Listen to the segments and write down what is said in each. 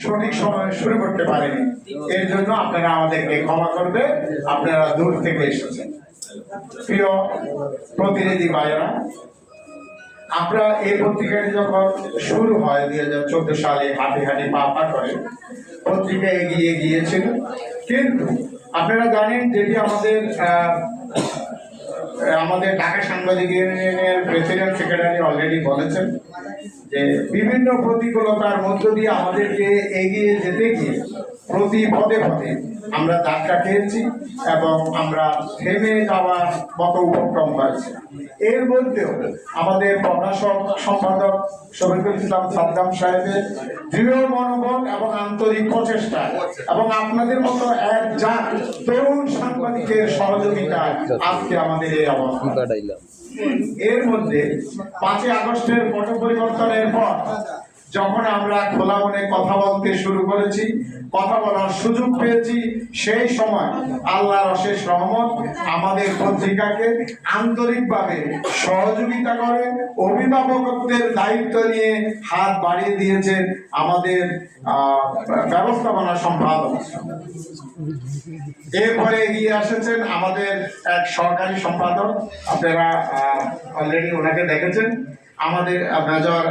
সঠিক সময়ে শুরু করতে পারেনি। এর জন্য আপনারা আমাদেরকে ক্ষমা করবে। আপনারা দূর থেকে এসেছেন। প্রিয় প্রতিনিধি ভাইয়েরা আমরা এই পত্রিকাটি যখন শুরু হয়, দুই হাজার চোদ্দ সালে হাঁটি হাঁটি পা পা করে, পত্রিকা এগিয়ে গিয়েছিল। কিন্তু আপনারা জানেন, যেটি আমাদের আমাদের ঢাকা সাংবাদিক ইউনিয়নের প্রেসিডেন্ট সেক্রেটারি অলরেডি বলেছেন যে বিভিন্ন প্রতিকূলতার মধ্য দিয়ে আমাদেরকে এগিয়ে যেতে গিয়ে প্রতি পদে পদে আমরা ধাক্কা খেয়েছি এবং আমরা থেমে যাওয়ার মতো উপক্রম হয়েছে এর মধ্যেও আমাদের প্রকাশক সম্পাদক শফিকুল ইসলাম সাদ্দাম সাহেবের দৃঢ় মনোবল এবং আন্তরিক প্রচেষ্টা এবং আপনাদের মতো এক জাত তরুণ সাংবাদিকের সহযোগিতায় আজকে আমাদের এই অবস্থা। এর মধ্যে পাঁচই আগস্টের পট পরিবর্তনের পর যখন আমরা খোলা মনে কথা বলতে শুরু করেছি, কথা বলার সুযোগ পেয়েছি, সেই সময় আল্লাহর অশেষ রহমত আমাদের পত্রিকাকে আন্তরিকভাবে সহযোগিতা করে, অভিভাবকত্বের দায়িত্ব নিয়ে হাত বাড়িয়ে দিয়েছেন আমাদের ব্যবস্থাপনা সম্পাদক। এরপরে এগিয়ে এসেছেন আমাদের এক সরকারি সম্পাদক। আপনারা অলরেডি ওনাকে দেখেছেন। আমাদের মেজর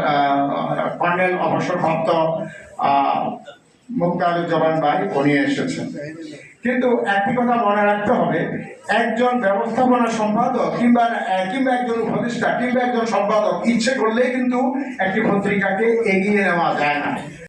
কর্নেল অবসরপ্রাপ্ত মুক্তারুজ্জামান ভাই, উনি এসেছেন। কিন্তু একটি কথা মনে রাখতে হবে, একজন ব্যবস্থাপনা সম্পাদক কিংবা কিংবা একজন উপদেষ্টা কিংবা একজন সম্পাদক ইচ্ছে করলেই কিন্তু একটি পত্রিকাকে এগিয়ে নেওয়া যায় না।